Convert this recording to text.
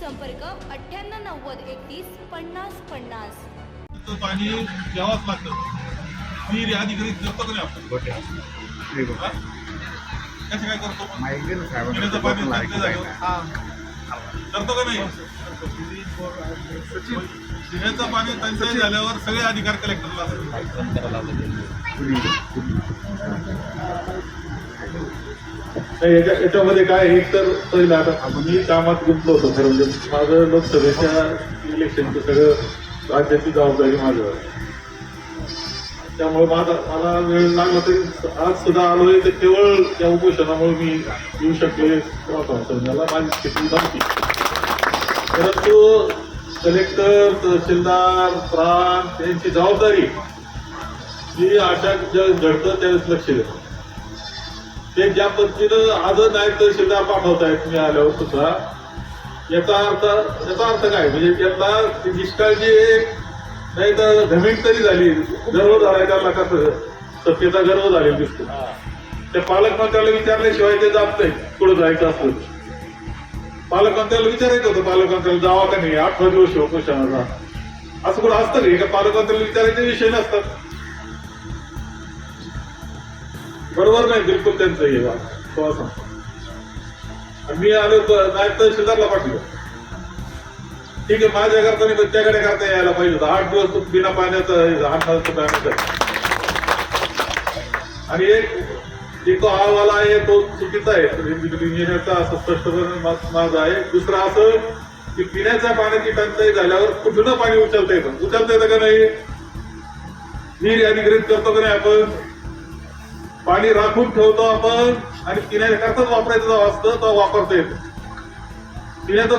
संपर्क अठ्ठ्याण्णव नव्वद एकतीस पन्नास पन्नास. पाणी घ्यावंच लागतं. मी अधिकृत करतो का नाही आपण? कसं काय करतो? पिण्याचं पाणी चांगलं जागेवर करतो का नाही? पिण्याचं पाणी टंचाई झाल्यावर सगळे अधिकार कलेक्टरला असतात. नाही, याच्या- याच्यामध्ये काय आहे, एक तर पहिलं आता मी कामात गुंतलो होतो खरं म्हणजे माझं लोकसभेच्या इलेक्शनचं सगळं राज्याची जबाबदारी माझं त्यामुळे माझा मला वेळ लागला तरी आज सुद्धा आलोय तर केवळ त्या उपोषणामुळे मी येऊ शकले मला माझी स्थिती नव्हती. परंतु कलेक्टर तहसीलदार प्रांत यांची जबाबदारी ही अशा ज्या घडतं त्यावेळेस लक्ष देतो. ते ज्या पद्धतीनं आज नायब तहसीलदार पाठवतायत तुम्ही आल्यावर सुद्धा याचा अर्थ याचा अर्थ काय? म्हणजे त्यातला ती निष्काळजी नाही तर घमेंट तरी झाली. गर्व झालाय त्याला कसं सत्तेचा गर्व झालेला दिसतो. त्या पालकमंत्र्याला विचारल्याशिवाय ते जात नाही पुढे जायचं असलं तर. पालकमंत्र्याला विचारायचं होतं. पालकमंत्र्याला जावा का नाही? आठवा दिवस शहराचा असं कुठं असतं? का? पालकमंत्र्याला विचारायचे विषय नसतात. बरोबर नाही बिलकुल त्यांचं हे बा. मी आलो तर नाही तर शेजारला पाठवलं ठीक आहे माझ्या करता नाही पण त्याकडे करता यायला पाहिजे होतं. आठ दिवस बिना पाण्याचं आठ पाण्याचं आणि एक एक तो अहवाल आहे तो चुकीचा आहे. इंजिनियरचा असं स्पष्टपणे माझा आहे. दुसरं असं की पिण्याच्या पाण्याची टंचाई झाल्यावर कुठून पाणी उचलता येतं? उचलता येतं का नाही? विहीर अधिकृत करतो का नाही आपण? पाणी राखून ठेवतो आपण. आणि पिण्याकरताच वापरायचं असतं तो वापरता येतो पिण्याचं